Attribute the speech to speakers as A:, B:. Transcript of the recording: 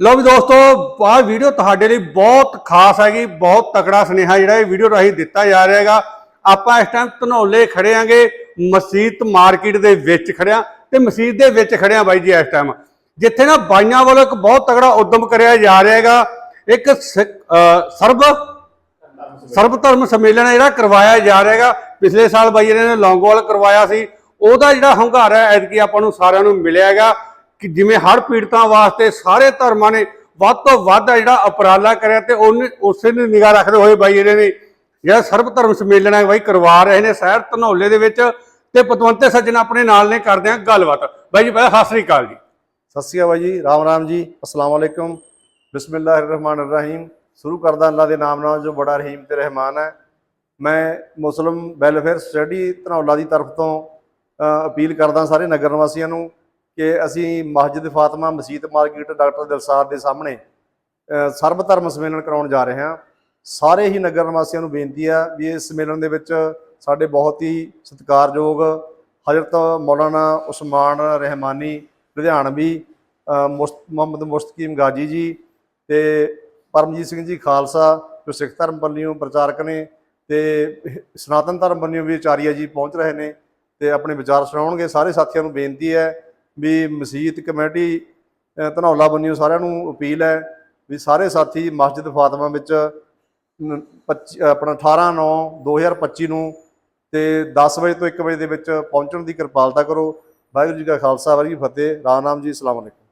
A: ਲੋ ਵੀ ਦੋਸਤੋ, ਆਹ ਵੀਡੀਓ ਤੁਹਾਡੇ ਲਈ ਬਹੁਤ ਖਾਸ ਹੈਗੀ, ਬਹੁਤ ਤਕੜਾ ਸੁਨੇਹਾ ਜਿਹੜਾ ਇਹ ਵੀਡੀਓ ਰਾਹੀਂ ਦਿੱਤਾ ਜਾ ਰਿਹਾ ਹੈਗਾ। ਆਪਾਂ ਇਸ ਟਾਈਮ ਧਨੌਲੇ ਖੜੇ ਆਂਗੇ ਮਸਜਿਦ ਮਾਰਕੀਟ ਦੇ ਵਿੱਚ ਖੜਿਆ, ਤੇ ਮਸਜਿਦ ਦੇ ਵਿੱਚ ਖੜਿਆ ਬਾਈ ਜੀ ਇਸ ਟਾਈਮ ਜਿੱਥੇ ਨਾ ਬਾਈਆਂ ਵੱਲੋਂ ਇੱਕ ਬਹੁਤ ਤਕੜਾ ਉਦਮ ਕਰਿਆ ਜਾ ਰਿਹਾ ਹੈਗਾ। ਇੱਕ ਸਿੱਖ- ਸਰਬ ਸਰਬ ਧਰਮ ਸੰਮੇਲਨ ਜਿਹੜਾ ਕਰਵਾਇਆ ਜਾ ਰਿਹਾ ਹੈਗਾ। ਪਿਛਲੇ ਸਾਲ ਬਾਈ ਇਹਨਾਂ ਨੇ ਲੌਂਗੋਵਾਲ ਕਰਵਾਇਆ ਸੀ। ਉਹਦਾ ਜਿਹੜਾ ਹੰਗਾਰਾ ਐਤਕੀ ਆਪਾਂ ਨੂੰ ਸਾਰਿਆਂ ਨੂੰ ਮਿਲਿਆ ਹੈਗਾ। ਕਿ ਜਿਵੇਂ ਹਰ ਪੀੜਤਾਂ ਵਾਸਤੇ ਸਾਰੇ ਧਰਮਾਂ ਨੇ ਵੱਧ ਤੋਂ ਵੱਧ ਜਿਹੜਾ ਉਪਰਾਲਾ ਕਰਿਆ ਤੇ ਉਹਨੇ ਉਸੇ ਨੂੰ ਨਿਗਾਹ ਰੱਖਦੇ ਹੋਏ ਬਾਈ ਇਹਨਾਂ ਨੇ ਜਿਹੜਾ ਸਰਬ ਧਰਮ ਸੰਮੇਲਨ ਹੈ ਬਾਈ ਕਰਵਾ ਰਹੇ ਨੇ ਸ਼ਹਿਰ ਧਨੌਲੇ ਦੇ ਵਿੱਚ ਤੇ ਪਤਵੰਤੇ ਸੱਜਣ ਆਪਣੇ ਨਾਲ ਨੇ ਕਰਦੇ ਆ ਗੱਲਬਾਤ। ਬਾਈ ਜੀ, ਪਹਿਲਾਂ ਸਤਿ ਸ੍ਰੀ ਅਕਾਲ ਜੀ।
B: ਸਤਿ ਸ਼੍ਰੀ ਅਕਾਲ ਜੀ, ਰਾਮ ਰਾਮ ਜੀ, ਅਸਲਾਮ ਵਾਲੇਕੁਮ ਬਿਸਮਿਲ੍ਲਾਹਿਰ ਰਹਿਮਾਨਿਰ ਰਹੀਮ। ਸ਼ੁਰੂ ਕਰਦਾ ਅੱਲਾ ਦੇ ਨਾਮ ਨਾਲ ਜੋ ਬੜਾ ਰਹੀਮ ਤੇ ਰਹਿਮਾਨ ਹੈ। ਮੈਂ ਮੁਸਲਮ ਵੈਲਫੇਅਰ ਸਟੱਡੀ ਧਨੌਲਾ ਦੀ ਤਰਫ ਤੋਂ ਅਪੀਲ ਕਰਦਾ ਸਾਰੇ ਨਗਰ ਨਿਵਾਸੀਆਂ ਨੂੰ ਕਿ ਅਸੀਂ ਮਸਜਿਦ ਫਾਤਿਮਾ ਮਸਜਿਦ ਮਾਰਕੀਟ ਡਾਕਟਰ ਦਿਲਸਾਰ ਦੇ ਸਾਹਮਣੇ ਸਰਬ ਧਰਮ ਸੰਮੇਲਨ ਕਰਾਉਣ ਜਾ ਰਹੇ ਹਾਂ। ਸਾਰੇ ਹੀ ਨਗਰ ਨਿਵਾਸੀਆਂ ਨੂੰ ਬੇਨਤੀ ਆ ਵੀ ਇਸ ਸੰਮੇਲਨ ਦੇ ਵਿੱਚ ਸਾਡੇ ਬਹੁਤ ਹੀ ਸਤਿਕਾਰਯੋਗ ਹਜ਼ਰਤ ਮੌਲਾਨਾ ਉਸਮਾਨ ਰਹਿਮਾਨੀ ਲੁਧਿਆਣਵੀ ਮੁਸਤ, ਮੁਹੰਮਦ ਮੁਸਤਕੀਮ ਗਾਜੀ ਜੀ ਤੇ ਪਰਮਜੀਤ ਸਿੰਘ ਜੀ ਖਾਲਸਾ, ਜੋ ਸਿੱਖ ਧਰਮ ਪੱਲੀਓਂ ਪ੍ਰਚਾਰਕ ਨੇ ਤੇ ਸਨਾਤਨ ਧਰਮ ਪੱਲੀਓਂ ਵੀ ਆਚਾਰੀਆ ਜੀ ਪਹੁੰਚ ਰਹੇ ਨੇ ਤੇ ਆਪਣੇ ਵਿਚਾਰ ਸੁਣਾਉਣਗੇ। ਸਾਰੇ ਸਾਥੀਆਂ ਨੂੰ ਬੇਨਤੀ ਹੈ ਵੀ ਮਸਜਿਦ ਕਮੇਟੀ ਧਨੌਲਾ ਬੰਨਿਓ ਸਾਰਿਆਂ ਨੂੰ ਅਪੀਲ ਹੈ ਵੀ ਸਾਰੇ ਸਾਥੀ ਮਸਜਿਦ ਫਾਤਿਮਾ ਵਿੱਚ ਪੱਚੀ- ਆਪਣਾ 18 9 2025 ਨੂੰ ਤੇ 10 ਵਜੇ ਤੋਂ 1 ਵਜੇ ਦੇ ਵਿੱਚ ਪਹੁੰਚਣ ਦੀ ਕਿਰਪਾਲਤਾ ਕਰੋ। ਵਾਹਿਗੁਰੂ ਜੀ ਕਾ ਖਾਲਸਾ, ਵਾਹਿਗੁਰੂ ਜੀ ਫਤਿਹ। ਰਾਮ ਨਾਮ ਜੀ ਅਸਲਾਮ ਅਲੈਕੁਮ